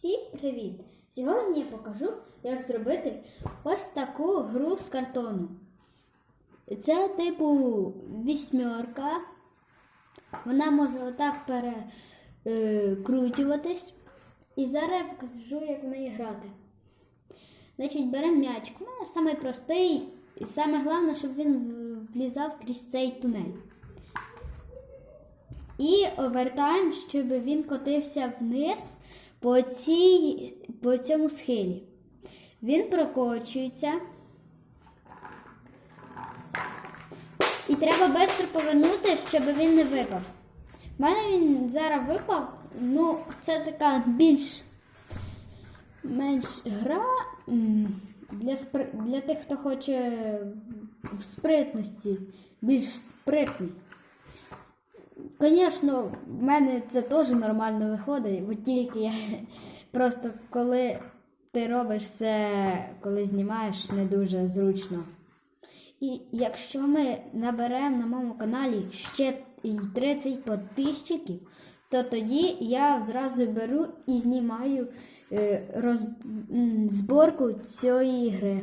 Всім привіт! Сьогодні я покажу, як зробити ось таку гру з картону. Це типу вісьмерка. Вона може отак перекручуватись. І зараз я покажу, як в неї грати. Значить, беремо м'ячик. У мене самий простий, і саме головне, щоб він влізав крізь цей тунель. І обертаємо, щоб він котився вниз по, цій, по цьому схилі. Він прокочується. І треба швидко повернути, щоб він не випав. У мене він зараз випав. Ну, це така більш менш гра для, спри- для тих, хто хоче в спритності, більш спритний. Звісно, в мене це теж нормально виходить, бо тільки я просто коли ти робиш це, коли знімаєш, не дуже зручно. І якщо ми наберемо на моєму каналі ще 30 підписчиків, то тоді я зразу беру і знімаю е, роз... зборку цієї гри.